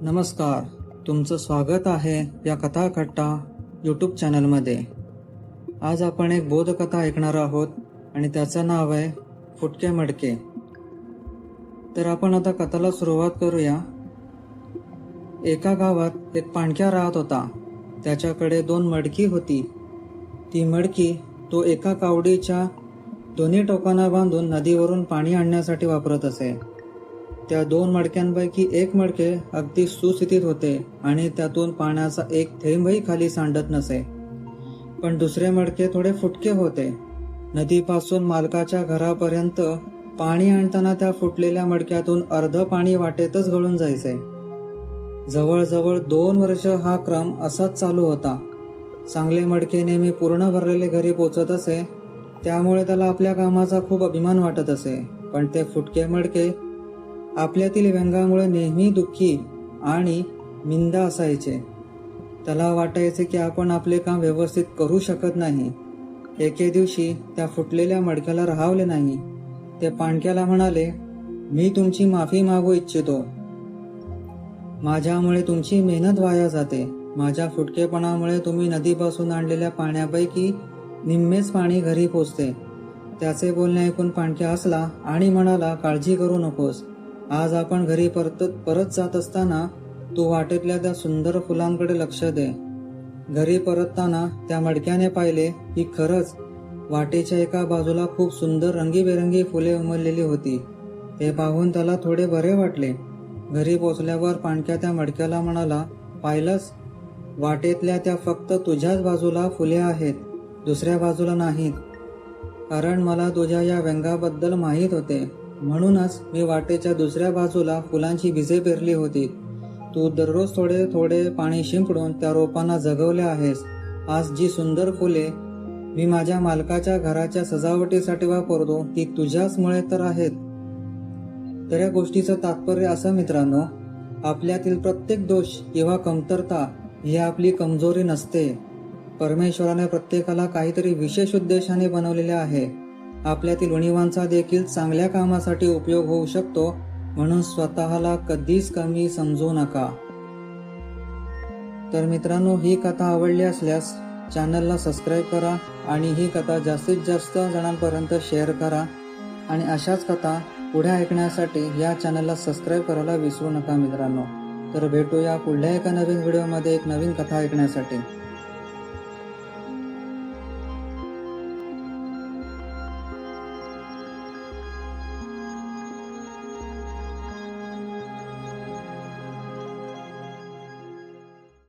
नमस्कार. तुमचं स्वागत आहे या कथाकट्टा यूट्यूब चॅनलमध्ये आज आपण एक बोधकथा ऐकणार आहोत आणि त्याचं नाव आहे फुटके मडके. तर आपण आता कथाला सुरुवात करूया. एका गावात एक पाणक्या राहत होता. त्याच्याकडे दोन मडकी होती. ती मडकी तो एका कावडीच्या दोन्ही टोकांना बांधून नदीवरून पाणी आणण्यासाठी वापरत असे. त्या दोन मडक्यांपैकी एक मडके अगदी सुस्थितीत होते आणि त्यातून पाण्याचा एक थेंबही खाली सांडत नसे. पण दुसरे मडके थोडे फुटके होते. नदीपासून मालकाच्या घरापर्यंत पाणी आणताना त्या फुटलेल्या मडक्यातून अर्ध पाणी वाटेतच गळून जायचे. जवळजवळ दोन वर्ष हा क्रम असाच चालू होता. चांगले मडके नेहमी पूर्ण भरलेले घरी पोचत असे. त्यामुळे त्याला आपल्या कामाचा खूप अभिमान वाटत असे. पण ते फुटके मडके आपल्यातील व्यंगामुळे नेहमी दुःखी आणि मिंदा असायचे. त्याला वाटायचे की आपण आपले काम व्यवस्थित करू शकत नाही. एके दिवशी त्या फुटलेल्या मडक्याला राहावले नाही. ते पाणक्याला म्हणाले मी तुमची माफी मागू इच्छितो. माझ्यामुळे तुमची मेहनत वाया जाते. माझ्या फुटकेपणामुळे तुम्ही नदीपासून आणलेल्या पाण्यापैकी निम्मेच पाणी घरी पोचते. त्याचे बोलणे ऐकून पाणक्या हसला आणि म्हणाला काळजी करू नकोस. आज आपण घरी परत परत जात असताना तू वाटेतल्या त्या सुंदर फुलांकडे लक्ष दे. घरी परतताना त्या मडक्याने पाहिले की खरंच वाटेच्या एका बाजूला खूप सुंदर रंगीबेरंगी फुले उमललेली होती. ते पाहून त्याला थोडे बरे वाटले. घरी पोचल्यावर पाणक्या त्या मडक्याला म्हणाला पाहिलंस? वाटेतल्या त्या फक्त तुझ्याच बाजूला फुले आहेत दुसऱ्या बाजूला नाहीत. कारण मला तुझ्या या व्यंगाबद्दल माहीत होते. म्हणूनच मी वाटेच्या दुसऱ्या बाजूला फुलांची बीजे पेरली होती. तू दररोज थोडे थोडे पाणी शिंपडून त्या रोपांना जगवले आहेस. आज जी सुंदर फुले मी माझ्या मालकाच्या घराच्या सजावटीसाठी वापरतो ती तुझ्याचमुळे तर आहेत. तर या गोष्टीचं तात्पर्य असं मित्रांनो आपल्यातील प्रत्येक दोष किंवा कमतरता ही आपली कमजोरी नसते. परमेश्वराने प्रत्येकाला काहीतरी विशेष उद्देशाने बनवलेले आहे. आपल्यातील उणीवांचा देखील चांगल्या कामासाठी उपयोग होऊ शकतो म्हणून स्वतःला कधीच कमी समजू नका. तर मित्रांनो ही कथा आवडली असल्यास चॅनलला सबस्क्राईब करा आणि ही कथा जास्तीत जास्त जणांपर्यंत शेअर करा. आणि अशाच कथा पुढे ऐकण्यासाठी या चॅनलला सबस्क्राईब करायला विसरू नका मित्रांनो. तर भेटूया पुढल्या एका नवीन व्हिडिओमध्ये एक नवीन कथा ऐकण्यासाठी.